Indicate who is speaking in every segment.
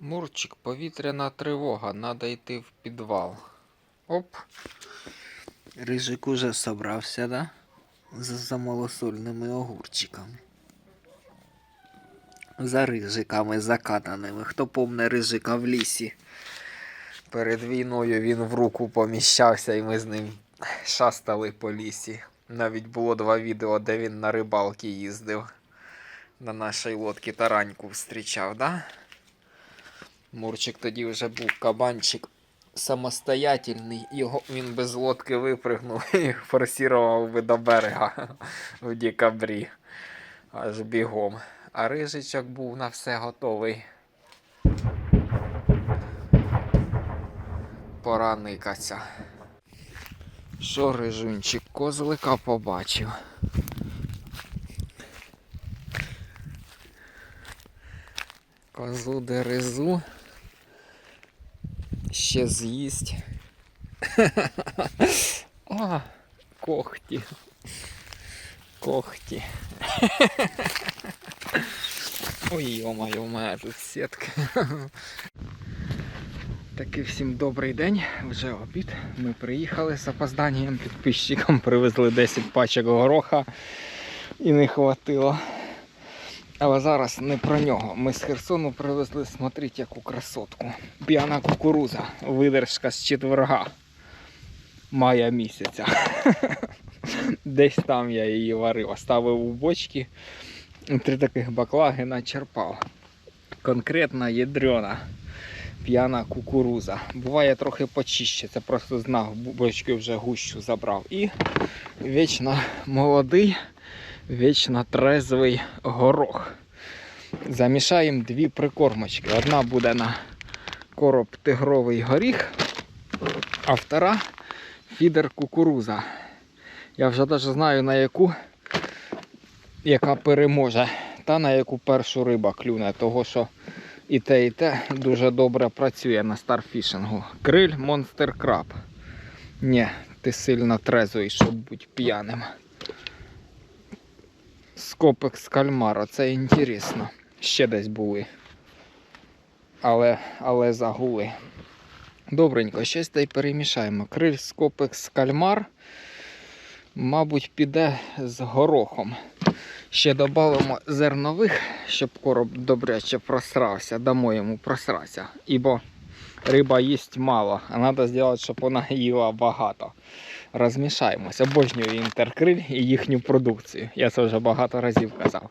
Speaker 1: Мурчик, повітряна тривога, надо йти в підвал. Оп. Рижик уже собрався, да? За, малосольними огурчиками. За рижиками закатаними. Хто помне рижика в лісі? Перед війною він в руку поміщався і ми з ним шастали по лісі. Навіть було два відео, де він на рибалки їздив. На нашій лодці тараньку зустрічав, да? Мурчик тоді вже був кабанчик самостоятельний. Його він без лодки випригнув і форсував би до берега в декабрі. Аж бігом. А рижичок був на все готовий. Пора никаться. Що, рижунчик, козлика побачив. Козу дерезу. Ще з'їсть. А, когті. Когті. Ой, йо-моє, у тут сітки. Таки всім добрий день, вже обід. Ми приїхали з опозданням підписчикам, привезли 10 пачок гороха і не хватило. Але зараз не про нього. Ми з Херсону привезли, смотрите, яку красотку. П'яна кукуруза, видержка з четверга мая місяця. Десь там я її варив, оставив у бочки. Три таких баклаги начерпав. Конкретна ядрена п'яна кукуруза. Буває трохи почище, це просто знав, бочки вже гущу забрав. І вічно молодий, вічно трезвий горох. Замішаємо дві прикормочки. Одна буде на короб тигровий горіх, а втора фідер кукуруза. Я вже навіть знаю на яку, яка переможе, та на яку першу риба клюне, того що і те, і те дуже добре працює на старфішингу. Криль Monster Crab. Ні, ти сильно трезвий, щоб бути п'яним. Скопик з кальмара, це інтересно. Ще десь були. Але, але загули. Добренько, щось та й перемішаємо. Криль скопик з кальмар, мабуть, піде з горохом. Ще додамо зернових, щоб короб добряче просрався, дамо йому просратися. Ібо риба їсть мало, а треба зробити, щоб вона їла багато. Розмішаємося. Обожнюю інтеркриль і їхню продукцію. Я це вже багато разів казав.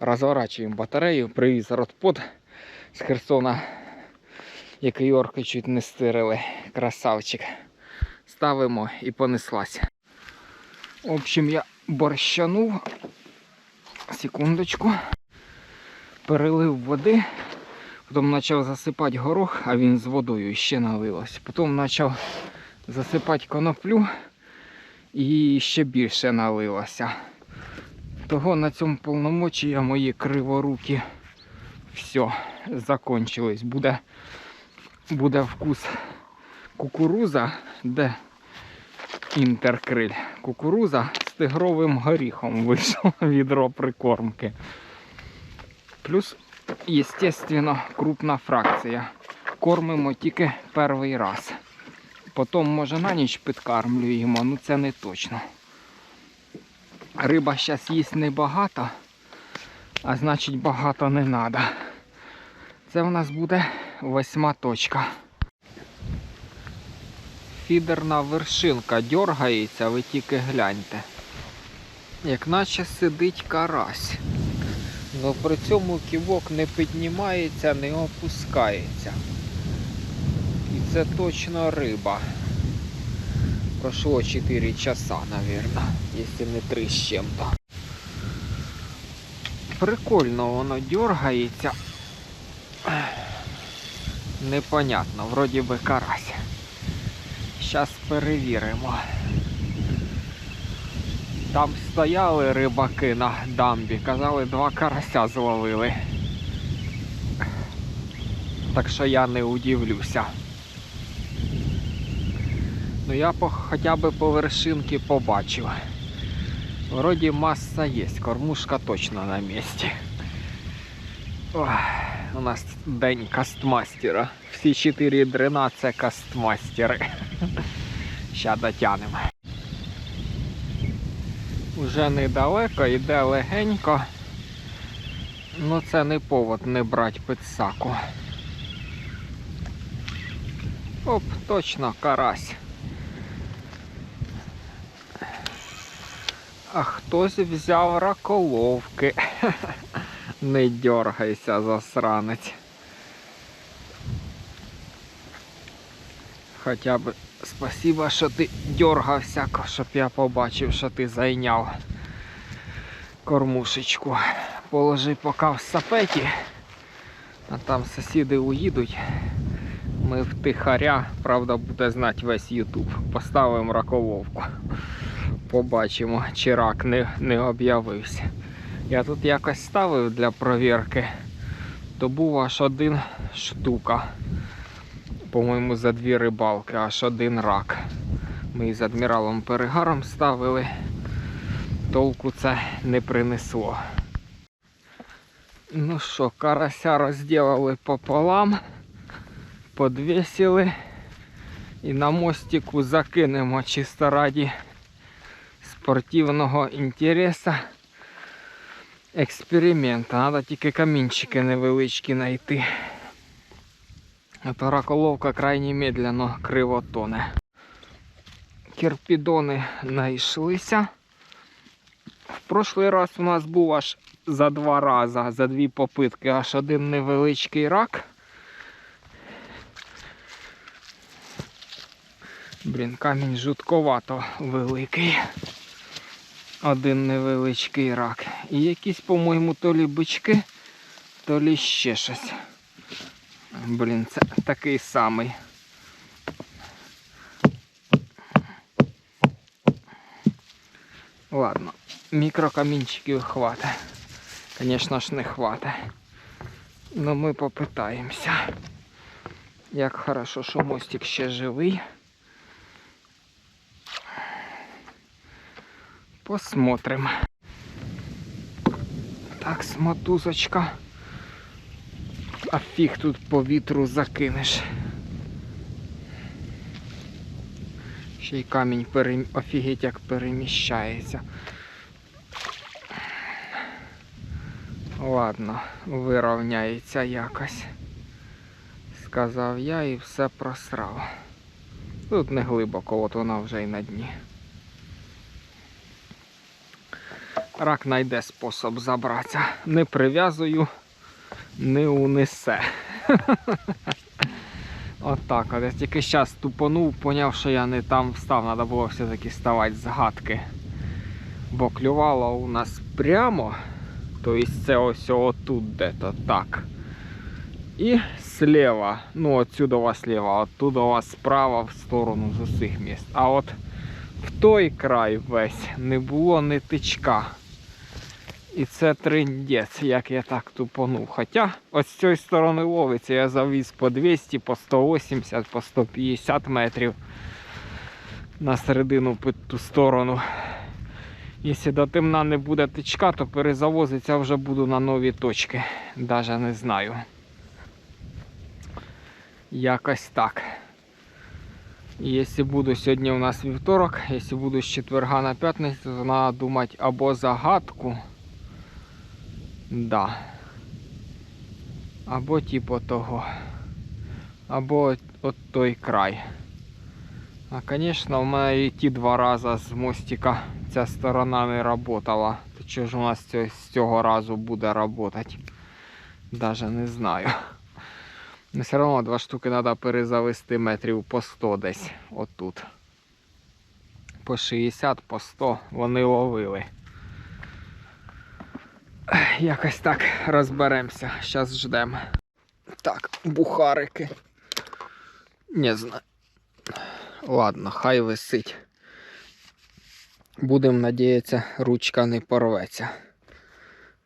Speaker 1: Розворачуємо батарею, привіз родпод з Херсона, який орки чуть не стирили. Красавчик. Ставимо і понеслася. В общем, я борщанув. Секундочку. Перелив води, потім почав засипати горох, а він з водою ще налилось. Потім почав засипати коноплю і ще більше налилося. Того на цьому повномочія мої криворуки все, закончились. Буде, буде вкус кукуруза, де інтеркриль. Кукуруза з тигровим горіхом вийшло відро прикормки. Плюс, естественно, крупна фракція. Кормимо тільки перший раз. Потім, може, на ніч підкармлюємо, ну це не точно. Риба зараз їсть небагато, а значить багато не треба. Це в нас буде восьма точка. Фідерна вершинка дергається, ви тільки гляньте. Як наче сидить карась. Но при цьому ківок не піднімається, не опускається. Це точно риба. Пройшло 4 часа, мабуть, якщо не 3 з чим-то. Прикольно воно дергається. Непонятно, вроді би карась. Зараз перевіримо. Там стояли рибаки на дамбі, казали, два карася зловили. Так що я не удивлюся. Ну я по, хоча б по вершинки побачив. Вроді маса є, кормушка точно на місці. У нас день кастмастера. Всі чотири дрена це кастмастери. Ща дотянемо. Уже недалеко, йде легенько. Ну це не повод не брати підсаку. Оп, точно карась. А хтось взяв раколовки. Не дергайся, засранець. Хоча б спасибо, що ти дергався, щоб я побачив, що ти зайняв кормушечку. Положи поки в сапеті, а там сусіди уїдуть. Ми втихаря, правда, буде знати весь Ютуб. Поставимо ракововку. Побачимо, чи рак не, не об'явився. Я тут якось ставив для провірки, то був аж один штука. По-моєму, за дві рибалки, аж один рак. Ми з адміралом перегаром ставили, толку це не принесло. Ну що, карася розділили пополам, подвесили і на мостику закинемо чисто раді спортивного інтересу. Експеримент. Треба тільки камінчики невеличкі знайти. А то раколовка крайне медленно криво. Кірпідони знайшлися. В прошлий раз у нас був аж за два рази, за дві попитки, аж один невеличкий рак. Блін, камінь жутковато великий. Один невеличкий рак. І якісь, по-моєму, то лі бички, то лі ще щось. Блін, це такий самий. Ладно, мікрокамінчиків хватить. Звісно ж, не хватить. Но ми попитаємося. Як хорошо, що мостик ще живий. Посмотрим. Так, смотузочка. А фіг тут по вітру закинеш. Ще й камінь перем... офігеть як переміщається. Ладно, вирівняється якось. Сказав я і все просрав. Тут не глибоко, от вона вже й на дні. Рак знайде спосіб забратися. Не прив'язую, не унесе. Отак от, от. Я тільки зараз тупонув, поняв, що я не там встав, треба було все-таки ставати з гадки. Бо клювало у нас прямо. Тобто це ось отут де-то так. І слева, ну отсюда слева, оттуда справа в сторону з усіх міст. А от в той край весь не було ні тичка. І це триндець, як я так тупонув. Хоча ось з цієї сторони ловиться, я завіз по 200, по 180, по 150 метрів на середину під ту сторону. Якщо до темна не буде тичка, то перезавозиться вже буду на нові точки. Даже не знаю. Якось так. І якщо буду сьогодні у нас вівторок, якщо буду з четверга на п'ятницю, то треба думати або загадку. Да. Або типу того. Або от, той край. А звісно, в мене і ті два рази з мостика ця сторона не працювала. То що ж у нас з цього разу буде працювати? Даже не знаю. Ну, все одно два штуки треба перезавести метрів по 100 десь отут. По 60, по 100 вони ловили. Якось так розберемося. Зараз ждемо. Так, бухарики. Не знаю. Ладно, хай висить. Будемо надіятися, ручка не порветься.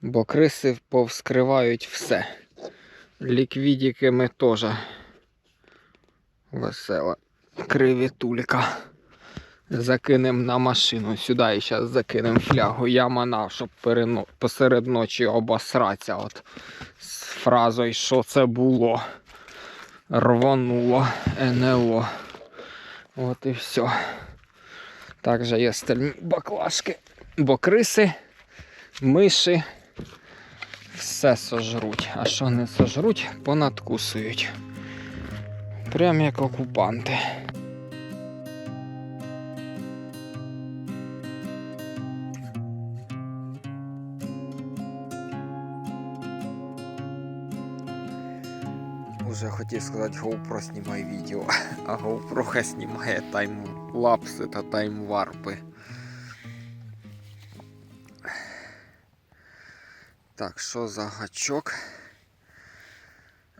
Speaker 1: Бо криси повскривають все. Ліквідики ми теж весела кривітулька. Закинемо на машину. Сюди і зараз закинемо флягу. Я манав, щоб перено... посеред ночі обосратися. От з фразою, що це було. Рвануло НЛО. От і все. Також є стальні баклажки, бо криси, миші все сожруть. А що не сожруть, понадкусують. Прям як окупанти. Уже хотів сказати, GoPro знімай відео, а GoPro знімає таймлапси та таймварпи. Так, що за гачок?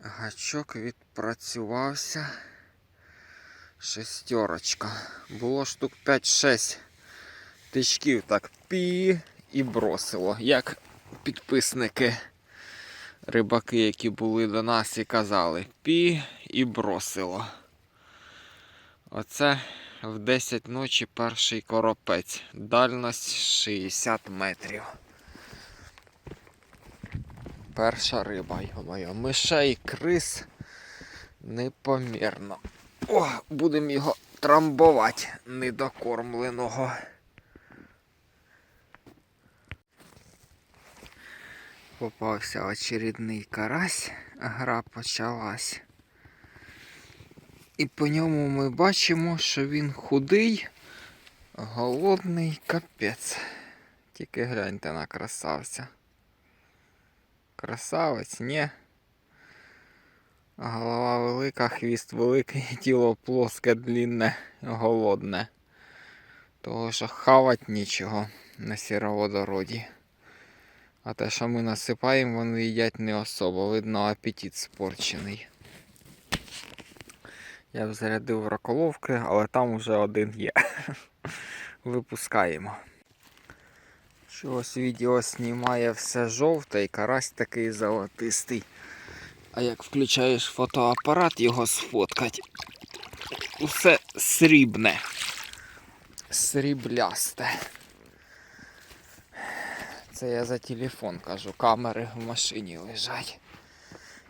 Speaker 1: Гачок відпрацювався. Шестерочка. Було штук 5-6 тичків так пі і бросило. Як підписники рибаки, які були до нас і казали пі і бросило. Оце в 10 ночі перший коропець. Дальність 60 метрів. Перша риба, йо-моє. Мишей, крис непомірно. О, будемо його трамбувати недокормленого. Попався очередний карась, гра почалась. І по ньому ми бачимо, що він худий, голодний капець. Тільки гляньте на красавця. Красавець, ні. Голова велика, хвіст великий, тіло плоске, длінне, голодне. Того що хавать нічого на сіроводороді. А те, що ми насипаємо, вони їдять не особо. Видно, апетит спорчений. Я б зарядив раколовки, але там уже один є. Випускаємо. Чогось відео знімає все жовте і карась такий золотистий. А як включаєш фотоапарат, його сфоткать. Усе срібне. Сріблясте. Це я за телефон кажу, камери в машині лежать.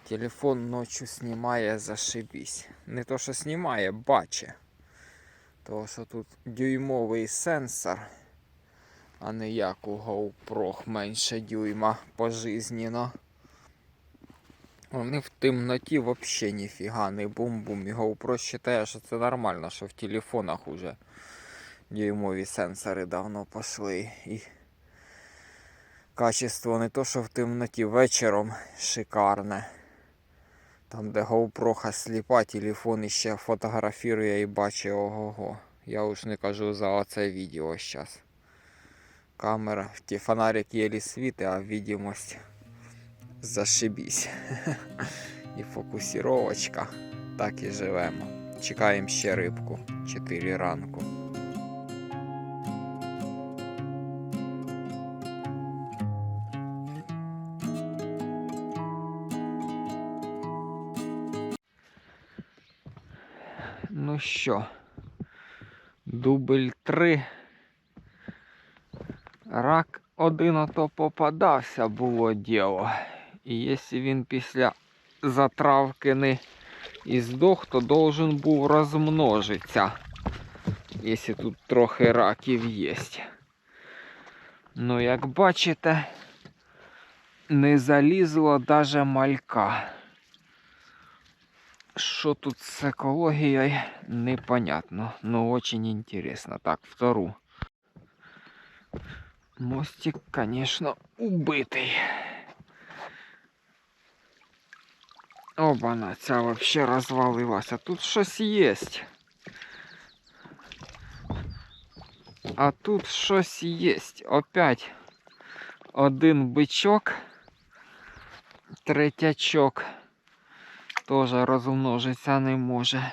Speaker 1: Телефон ночі знімає зашибісь. Не то, що знімає, бачить. Тому що тут дюймовий сенсор, а не як у GoPro менше дюйма пожизненно. Вони в темноті взагалі ніфіга не бум-бум. І GoPro вважає, що це нормально, що в телефонах уже дюймові сенсори давно пішли. І качество не то, що в темноті вечором шикарне. Там, де GoPro сліпа, телефон іще фотографірує і бачить ого-го. Я уж не кажу за оце відео зараз. Камера, ті фонарик єлі світи, а відомость зашибісь. І фокусіровочка. Так і живемо. Чекаємо ще рибку. 4 ранку. Що, дубль 3. Рак один ото попадався, було діло. І якщо він після затравки не здох, то должен був розмножитися. Якщо тут трохи раків є. Ну, як бачите, не залізло даже малька. Що тут з екологією, непонятно. Ну, очень интересно. Так, втору. Мостик, конечно, убитий. Обана, ця вообще розвалилася. Тут щось є. А тут щось є. Опять один бичок, третячок теж розмножитися не може.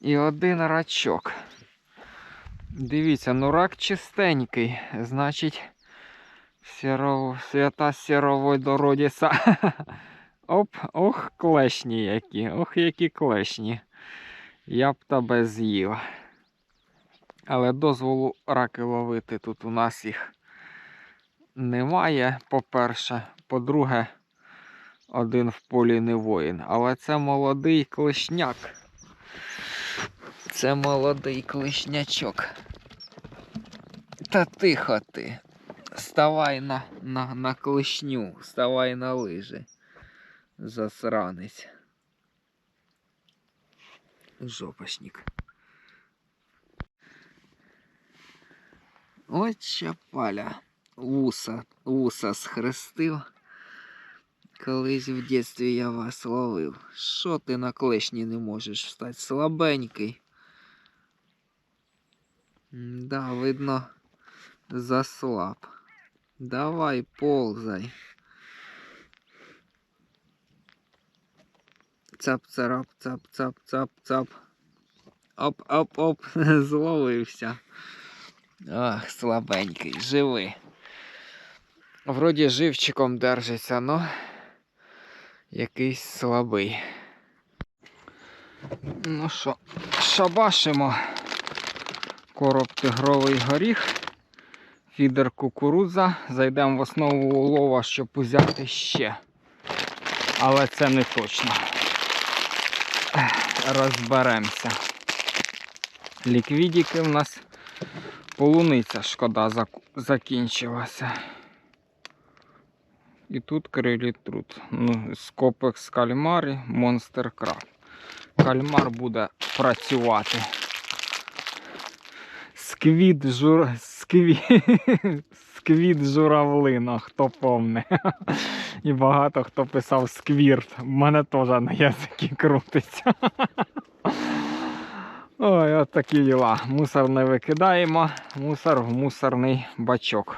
Speaker 1: І один рачок. Дивіться, ну рак чистенький, значить, сіро... свята сірової дородіса. Оп, ох, клешні які, ох, які клешні. Я б тебе з'їв. Але дозволу раки ловити тут у нас їх немає, по-перше. По-друге, один в полі не воїн. Але це молодий клешняк. Це молодий клешнячок. Та тихо ти. Ставай на, на, на клешню, ставай на лижі. Засранець. Жопашник. От чапаля. Вуса, вуса схрестив. Колись в дитинстві я вас ловив. Що ти на клешні не можеш встати? Слабенький. Да, видно, заслаб. Давай, ползай. Цап, царап, цап, цап, цап, цап. Оп, оп, оп, зловився. Ах, слабенький, живий. Вроді живчиком держиться, но якийсь слабий. Ну що, шабашимо короб тигровий горіх, фідер кукурудза. Зайдемо в основу улова, щоб узяти ще. Але це не точно. Розберемося. Ліквідіки в нас полуниця шкода закінчилася. І тут крилітрут. Ну, скопекс кальмарі, монстер краб. Кальмар буде працювати. Сквід жур... Скві... Сквід журавлина, хто помне. І багато хто писав сквірт. У мене теж на язикі крутиться. Ой, от такі діла. Мусор не викидаємо, мусор в мусорний бачок.